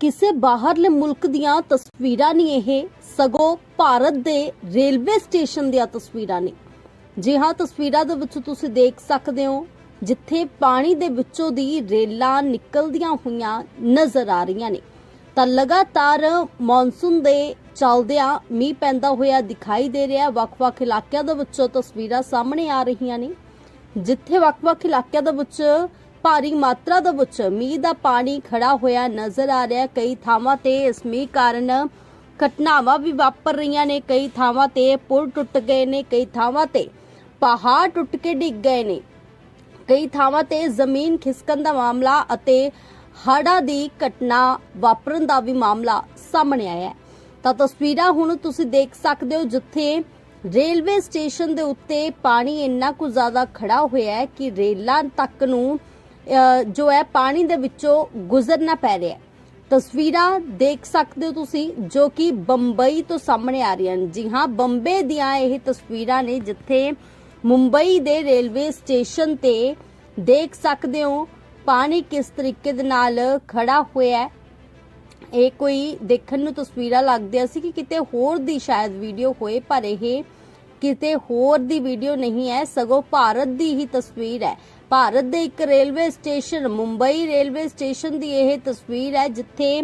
ਕਿਸੇ ਬਾਹਰਲੇ ਮੁਲਕ ਦੀਆਂ ਤਸਵੀਰਾਂ ਨਹੀਂ ਇਹ ਸਗੋਂ ਭਾਰਤ ਦੇ ਰੇਲਵੇ ਸਟੇਸ਼ਨ ਦੀਆਂ ਤਸਵੀਰਾਂ ਨੇ। ਜੀ ਹਾਂ ਤਸਵੀਰਾਂ ਦੇ ਵਿੱਚ ਤੁਸੀਂ ਦੇਖ ਸਕਦੇ ਹੋ, ਜਿੱਥੇ ਪਾਣੀ ਦੇ ਵਿੱਚੋਂ ਦੀ ਰੇਲਾਂ ਨਿਕਲਦੀਆਂ ਹੋਈਆਂ ਨਜ਼ਰ ਆ ਰਹੀਆਂ ਨੇ। ਤਾਂ ਲਗਾਤਾਰ ਮੌਨਸੂਨ ਦੇ ਚੱਲਦਿਆਂ ਮੀਂਹ ਪੈਂਦਾ ਹੋਇਆ ਦਿਖਾਈ ਦੇ ਰਿਹਾ। ਵੱਖ-ਵੱਖ ਇਲਾਕਿਆਂ ਦੇ ਵਿੱਚੋਂ ਤਸਵੀਰਾਂ ਸਾਹਮਣੇ ਆ ਰਹੀਆਂ ਨੇ, ਜਿੱਥੇ ਵੱਖ-ਵੱਖ ਇਲਾਕਿਆਂ ਦੇ ਵਿੱਚ ਭਾਰੀ ਮਾਤਰਾ ਦੇ ਵਿੱਚ ਮੀਂਹ ਦਾ ਪਾਣੀ ਖੜਾ ਹੋਇਆ ਨਜ਼ਰ ਆ ਰਿਹਾ। ਕਈ ਥਾਵਾਂ ਤੇ ਇਸ ਮੀਂਹ ਕਾਰਨ ਘਟਨਾਵਾਂ ਵੀ ਵਾਪਰ ਰਹੀਆਂ ਨੇ। ਕਈ ਥਾਵਾਂ ਤੇ ਪੁਲ ਟੁੱਟ ਗਏ ਨੇ, ਕਈ ਥਾਵਾਂ ਤੇ ਪਹਾੜ ਟੁੱਟ ਕੇ ਡਿੱਗ ਗਏ ਨੇ। ਕਈ ਥਾਵਾਂ ਤੇ ਜ਼ਮੀਨ ਖਿਸਕਣ ਦਾ ਮਾਮਲਾ ਅਤੇ ਹੜ੍ਹਾਂ ਦੀ ਘਟਨਾ ਵਾਪਰਨ ਦਾ ਵੀ ਮਾਮਲਾ ਸਾਹਮਣੇ ਆਇਆ ਹੈ। ਤਾਂ ਤਸਵੀਰਾਂ ਹੁਣ ਤੁਸੀਂ ਦੇਖ ਸਕਦੇ ਹੋ ਜਿੱਥੇ ਰੇਲਵੇ ਸਟੇਸ਼ਨ ਦੇ ਉੱਤੇ ਪਾਣੀ ਇੰਨਾ ਕੁ ਜ਼ਿਆਦਾ ਖੜਾ ਹੋਇਆ ਹੈ ਕਿ ਰੇਲਾਂ ਤੱਕ ਨੂੰ ਜੋ ਹੈ, ਪਾਣੀ ਦੇ ਵਿੱਚੋਂ ਗੁਜ਼ਰਨਾ ਪੈ ਰਿਹਾ ਹੈ। ਤਸਵੀਰਾਂ ਦੇਖ ਸਕਦੇ ਹੋ ਤੁਸੀਂ, ਜੋ ਕਿ ਬੰਬਈ ਤੋਂ ਸਾਹਮਣੇ ਆ ਰਹੀਆਂ ਜੀ ਹਾਂ, ਬੰਬੇ ਦੀਆਂ ਇਹ ਤਸਵੀਰਾਂ ਨੇ, ਜਿੱਥੇ ਮੁੰਬਈ ਦੇ ਰੇਲਵੇ ਸਟੇਸ਼ਨ ਤੇ ਦੇਖ ਸਕਦੇ ਹੋ, ਪਾਣੀ ਕਿਸ ਤਰੀਕੇ ਦੇ ਨਾਲ ਖੜਾ ਹੋਇਆ ਹੈ। ਇਹ ਕੋਈ ਦੇਖਣ ਨੂੰ ਤਸਵੀਰਾਂ ਲੱਗਦੀਆਂ ਸੀ ਕਿ ਕਿਤੇ ਹੋਰ ਦੀ ਸ਼ਾਇਦ ਵੀਡੀਓ ਹੋਏ, ਪਰ ਇਹ ਕਿਤੇ ਹੋਰ ਦੀ ਵੀਡੀਓ ਨਹੀਂ ਹੈ, ਸਗੋਂ ਭਾਰਤ ਦੀ ਹੀ ਤਸਵੀਰ ਹੈ। ਭਾਰਤ ਦੇ ਇੱਕ railway station, Mumbai railway station ਦੀ ਇਹ ਤਸਵੀਰ ਹੈ, ਜਿੱਥੇ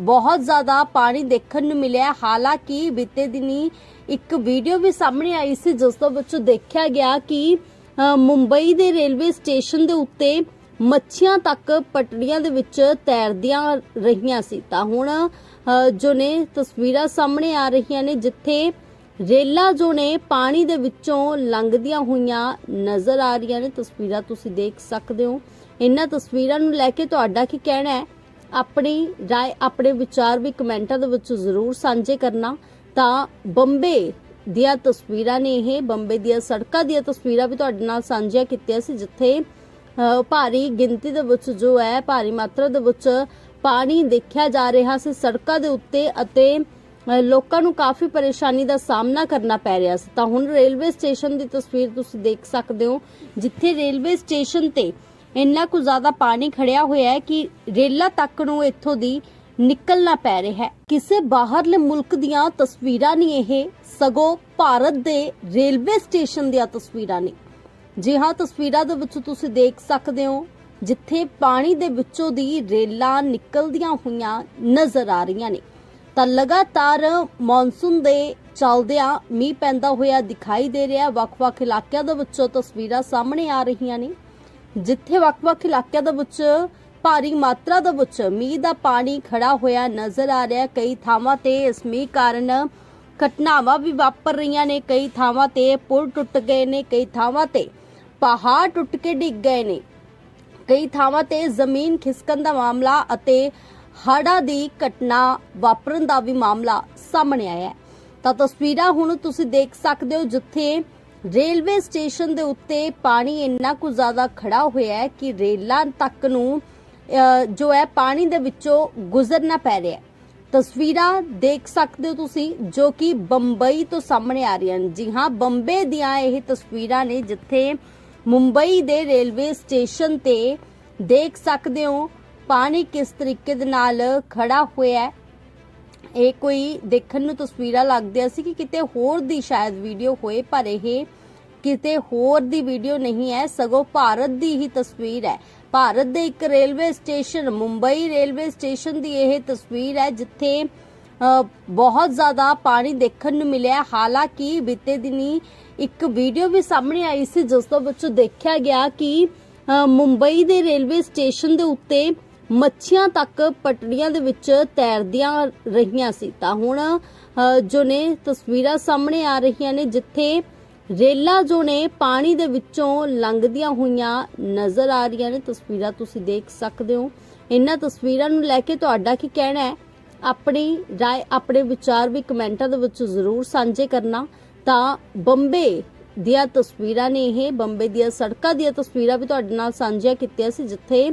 ਬਹੁਤ ਜ਼ਿਆਦਾ ਪਾਣੀ ਦੇਖਣ ਨੂੰ ਮਿਲਿਆ ਹਾਲਾਂਕਿ ਬੀਤੇ ਦਿਨੀ ਇੱਕ ਵੀਡੀਓ ਵੀ ਸਾਹਮਣੇ ਆਈ ਸੀ, ਜਿਸ ਤੋਂ ਵਿੱਚ ਦੇਖਿਆ ਗਿਆ ਕਿ ਮੁੰਬਈ ਦੇ ਰੇਲਵੇ ਸਟੇਸ਼ਨ ਦੇ ਉੱਤੇ ਮੱਛੀਆਂ ਤੱਕ ਪਟੜੀਆਂ ਦੇ ਵਿੱਚ ਤੈਰਦੀਆਂ ਰਹੀਆਂ ਸੀ। ਤਾਂ ਹੁਣ ਜੋ ਨੇ ਤਸਵੀਰਾਂ ਸਾਹਮਣੇ ਆ ਰਹੀਆਂ ਨੇ, ਜਿੱਥੇ ਰੇਲਾਂ ਜੋ ਨੇ ਪਾਣੀ ਦੇ ਵਿੱਚੋਂ ਲੰਘਦੀਆਂ ਹੋਈਆਂ ਨਜ਼ਰ ਆ ਰਹੀਆਂ ਨੇ। ਤਸਵੀਰਾਂ ਤੁਸੀਂ ਦੇਖ ਸਕਦੇ ਹੋ। ਇਹਨਾਂ ਤਸਵੀਰਾਂ ਨੂੰ ਲੈ ਕੇ ਤੁਹਾਡਾ ਕੀ ਕਹਿਣਾ ਹੈ? ਆਪਣੀ ਰਾਏ, ਆਪਣੇ ਵਿਚਾਰ ਵੀ ਕਮੈਂਟਾਂ ਦੇ ਵਿੱਚ ਜ਼ਰੂਰ ਸਾਂਝੇ ਕਰਨਾ। ਤਾਂ ਬੰਬੇ ਦੀਆਂ ਤਸਵੀਰਾਂ ਨੇ ਇਹ, ਬੰਬੇ ਦੀਆਂ ਸੜਕਾਂ ਦੀਆਂ ਤਸਵੀਰਾਂ ਵੀ ਤੁਹਾਡੇ ਨਾਲ ਸਾਂਝੀਆਂ ਕੀਤੀਆਂ ਸੀ, ਜਿੱਥੇ ਭਾਰੀ ਗਿਣਤੀ ਦੇ ਵਿੱਚ ਜੋ ਹੈ, ਭਾਰੀ ਮਾਤਰਾ ਦੇ ਵਿੱਚ ਪਾਣੀ ਦੇਖਿਆ ਜਾ ਰਿਹਾ ਸੀ। ਸੜਕਾਂ ਦੇ ਉੱਤੇ ਅਤੇ ਲੋਕਾਂ ਨੂੰ ਕਾਫੀ ਪਰੇਸ਼ਾਨੀ ਦਾ ਸਾਹਮਣਾ ਕਰਨਾ ਪੈ ਰਿਹਾ ਸੀ। ਤਾਂ ਹੁਣ ਰੇਲਵੇ ਸਟੇਸ਼ਨ ਦੀ ਤਸਵੀਰ ਤੁਸੀਂ ਦੇਖ ਸਕਦੇ ਹੋ, ਜਿੱਥੇ ਰੇਲਵੇ ਸਟੇਸ਼ਨ ਤੇ ਇੰਨਾ ਕੁ ਜ਼ਿਆਦਾ ਪਾਣੀ ਖੜਿਆ ਹੋਇਆ ਹੈ ਕਿ ਰੇਲਾਂ ਤੱਕ ਨੂੰ ਇੱਥੋਂ ਦੀ ਨਿਕਲਣਾ ਪੈ ਰਿਹਾ ਹੈ। ਕਿਸੇ ਬਾਹਰਲੇ ਮੁਲਕ ਦੀਆਂ ਤਸਵੀਰਾਂ ਨਹੀਂ ਇਹ, ਸਗੋਂ ਭਾਰਤ ਦੇ ਰੇਲਵੇ ਸਟੇਸ਼ਨ ਦੀਆਂ ਤਸਵੀਰਾਂ ਨੇ। ਜੀ ਹਾਂ ਤਸਵੀਰਾਂ ਦੇ ਵਿੱਚ ਤੁਸੀਂ ਦੇਖ ਸਕਦੇ ਹੋ, ਜਿੱਥੇ ਪਾਣੀ ਦੇ ਵਿੱਚੋਂ ਦੀ ਰੇਲਾਂ ਨਿਕਲਦੀਆਂ ਹੋਈਆਂ ਨਜ਼ਰ ਆ ਰਹੀਆਂ ਨੇ। ਤਾਂ ਲਗਾਤਾਰ ਮੌਨਸੂਨ ਦੇ ਚੱਲਦਿਆਂ ਮੀਂਹ ਪੈਂਦਾ ਹੋਇਆ ਦਿਖਾਈ ਦੇ ਰਿਹਾ। ਵੱਖ-ਵੱਖ ਇਲਾਕਿਆਂ ਦੇ ਵਿੱਚੋਂ ਤਸਵੀਰਾਂ ਸਾਹਮਣੇ ਆ ਰਹੀਆਂ ਨੇ, ਜਿੱਥੇ ਵੱਖ-ਵੱਖ ਇਲਾਕਿਆਂ ਦੇ ਵਿੱਚ ਭਾਰੀ ਮਾਤਰਾ ਦੇ ਵਿੱਚ ਮੀਂਹ ਦਾ ਪਾਣੀ ਖੜਾ ਹੋਇਆ ਨਜ਼ਰ ਆ ਰਿਹਾ। ਕਈ ਥਾਵਾਂ ਤੇ ਇਸ ਮੀਂਹ ਕਾਰਨ ਘਟਨਾਵਾਂ ਵੀ ਵਾਪਰ ਰਹੀਆਂ ਨੇ। ਕਈ ਥਾਵਾਂ ਤੇ ਪੁਲ ਟੁੱਟ ਗਏ ਨੇ, ਕਈ ਥਾਵਾਂ ਤੇ ਪਹਾੜ ਟੁੱਟ ਕੇ ਡਿੱਗ ਗਏ ਨੇ। ਕਈ ਥਾਵਾਂ ਤੇ ਜ਼ਮੀਨ ਖਿਸਕਣ ਦਾ ਮਾਮਲਾ ਅਤੇ ਹੜ੍ਹਾਂ ਦੀ ਘਟਨਾ ਵਾਪਰਨ ਦਾ ਵੀ ਮਾਮਲਾ ਸਾਹਮਣੇ ਆਇਆ ਹੈ। ਤਾਂ ਤਸਵੀਰਾਂ ਹੁਣ ਤੁਸੀਂ ਦੇਖ ਸਕਦੇ ਹੋ ਜਿੱਥੇ ਰੇਲਵੇ ਸਟੇਸ਼ਨ ਦੇ ਉੱਤੇ ਪਾਣੀ ਇੰਨਾ ਕੁ ਜ਼ਿਆਦਾ ਖੜਾ ਹੋਇਆ ਹੈ ਕਿ ਰੇਲਾਂ ਤੱਕ ਨੂੰ ਜੋ ਹੈ ਪਾਣੀ ਦੇ ਵਿੱਚੋਂ ਗੁਜ਼ਰਨਾ ਪੈ ਰਿਹਾ ਹੈ। ਤਸਵੀਰਾਂ ਦੇਖ ਸਕਦੇ ਹੋ ਤੁਸੀਂ ਜੋ ਕਿ ਬੰਬਈ ਤੋਂ ਸਾਹਮਣੇ ਆ ਰਹੀਆਂ ਜੀ ਹਾਂ, ਬੰਬੇ ਦੀਆਂ ਇਹ ਤਸਵੀਰਾਂ ਨੇ ਜਿੱਥੇ ਮੁੰਬਈ ਦੇ ਰੇਲਵੇ ਸਟੇਸ਼ਨ ਤੇ ਦੇਖ ਸਕਦੇ ਹੋ ਪਾਣੀ ਕਿਸ ਤਰੀਕੇ ਦੇ ਨਾਲ ਖੜਾ ਹੋਇਆ ਹੈ? ਇਹ ਕੋਈ ਦੇਖਣ ਨੂੰ ਤਸਵੀਰਾਂ ਲੱਗਦੀਆਂ ਸੀ ਕਿ ਕਿਤੇ ਹੋਰ ਦੀ ਸ਼ਾਇਦ ਵੀਡੀਓ ਹੋਏ, ਪਰ ਇਹ ਕਿਤੇ ਹੋਰ ਦੀ ਵੀਡੀਓ ਨਹੀਂ ਹੈ, ਸਗੋਂ ਭਾਰਤ ਦੀ ਹੀ ਤਸਵੀਰ ਹੈ। ਭਾਰਤ ਦੇ ਇੱਕ railway station, Mumbai railway station ਦੀ ਇਹ ਤਸਵੀਰ ਹੈ, ਜਿੱਥੇ ਬਹੁਤ ਜ਼ਿਆਦਾ ਪਾਣੀ ਦੇਖਣ ਨੂੰ ਮਿਲਿਆ ਹਾਲਾਂਕਿ ਬੀਤੇ ਦਿਨੀ ਇੱਕ ਵੀਡੀਓ ਵੀ ਸਾਹਮਣੇ ਆਈ ਸੀ, ਜਿਸ ਤੋਂ ਵਿੱਚ ਦੇਖਿਆ ਗਿਆ ਕਿ ਮੁੰਬਈ ਦੇ ਰੇਲਵੇ ਸਟੇਸ਼ਨ ਦੇ ਉੱਤੇ ਮੱਛੀਆਂ ਤੱਕ ਪਟੜੀਆਂ ਦੇ ਵਿੱਚ ਤੈਰਦੀਆਂ ਰਹੀਆਂ ਸੀ। ਤਾਂ ਹੁਣ ਜੋ ਨੇ ਤਸਵੀਰਾਂ ਸਾਹਮਣੇ ਆ ਰਹੀਆਂ ਨੇ, ਜਿੱਥੇ ਰੇਲਾਂ ਜੋ ਨੇ ਪਾਣੀ ਦੇ ਵਿੱਚੋਂ ਲੰਘਦੀਆਂ ਹੋਈਆਂ ਨਜ਼ਰ ਆ ਰਹੀਆਂ ਨੇ। ਤਸਵੀਰਾਂ ਤੁਸੀਂ ਦੇਖ ਸਕਦੇ ਹੋ। ਇਹਨਾਂ ਤਸਵੀਰਾਂ ਨੂੰ ਲੈ ਕੇ ਤੁਹਾਡਾ ਕੀ ਕਹਿਣਾ ਹੈ? ਆਪਣੀ ਰਾਏ, ਆਪਣੇ ਵਿਚਾਰ ਵੀ ਕਮੈਂਟਾਂ ਦੇ ਵਿੱਚ ਜ਼ਰੂਰ ਸਾਂਝੇ ਕਰਨਾ। ਤਾਂ ਬੰਬੇ ਦੀਆਂ ਤਸਵੀਰਾਂ ਨੇ ਇਹ, ਬੰਬੇ ਦੀਆਂ ਸੜਕਾਂ ਦੀਆਂ ਤਸਵੀਰਾਂ ਵੀ ਤੁਹਾਡੇ ਨਾਲ ਸਾਂਝੀਆਂ ਕੀਤੀਆਂ ਸੀ, ਜਿੱਥੇ